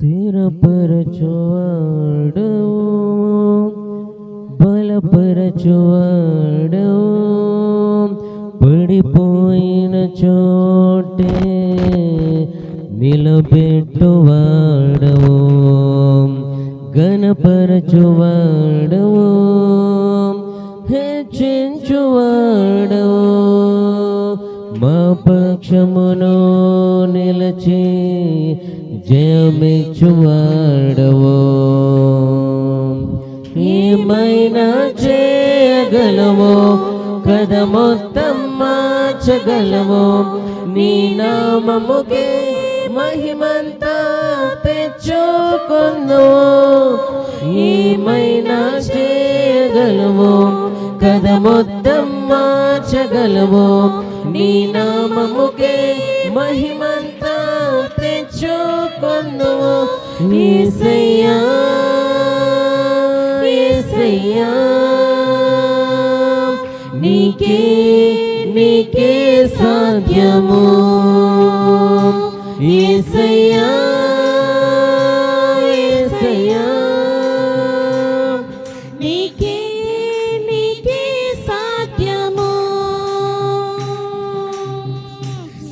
സ്ഥിരപരച്ചുവാടവും ബലപരച്ചുവാടവും പിടിപ്പോയിന ചോട്ടെ మా పక్షమును నిలచి జయమిచ్చువాడవు. ఏమైనా చేయగలవు? కథ మొత్తం మార్చగలవు? నీ నామముకే మహిమంతా తెచ్చుకుందు? ఏమైనా చేయగలవు? కథ మొత్తం మార్చగలవు? నీ నామముకే మహిమంతా తెచ్చుకుందు ఏసయ్యా ఏసయ్యా నీకే నీకే సాధ్యము. ఏసయ్యా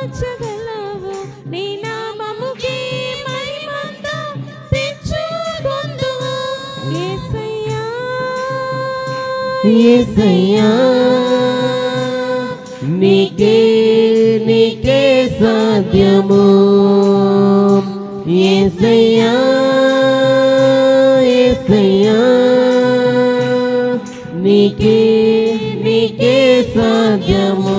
మార్చగలవు నీ నామముకే మహిమంతా తెచ్చుకుందువు యేసయ్యా యేసయ్యా నీకే నీకే సాధ్యము. యేసయ్యా యేసయ్యా నీకే నీకే సాధ్యము.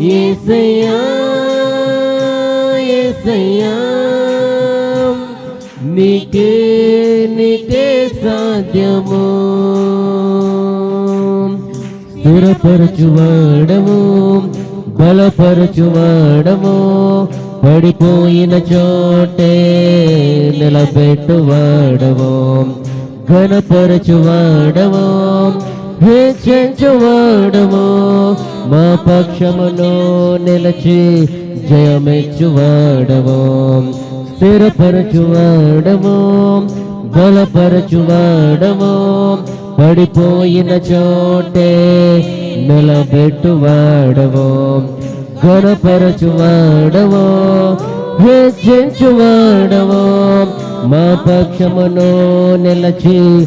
ఏసయ్యా ఏసయ్యా నీకే నీకే సాధ్యము. స్థిరపరచువాడము బలపరచువాడము పడిపోయిన చోటే నిలబెట్టువాడము ఘనపరచువాడము హెచ్చించువాడము. మా పక్షమును నిలచి జయమెచ్చువాడము. స్థిరపరచువాడము. బలపరచువాడము. పడిపోయిన చోటే నిలబెట్టువాడము. గణపరచువాడము హెచ్చించువాడము. మా పక్షమును నిలచి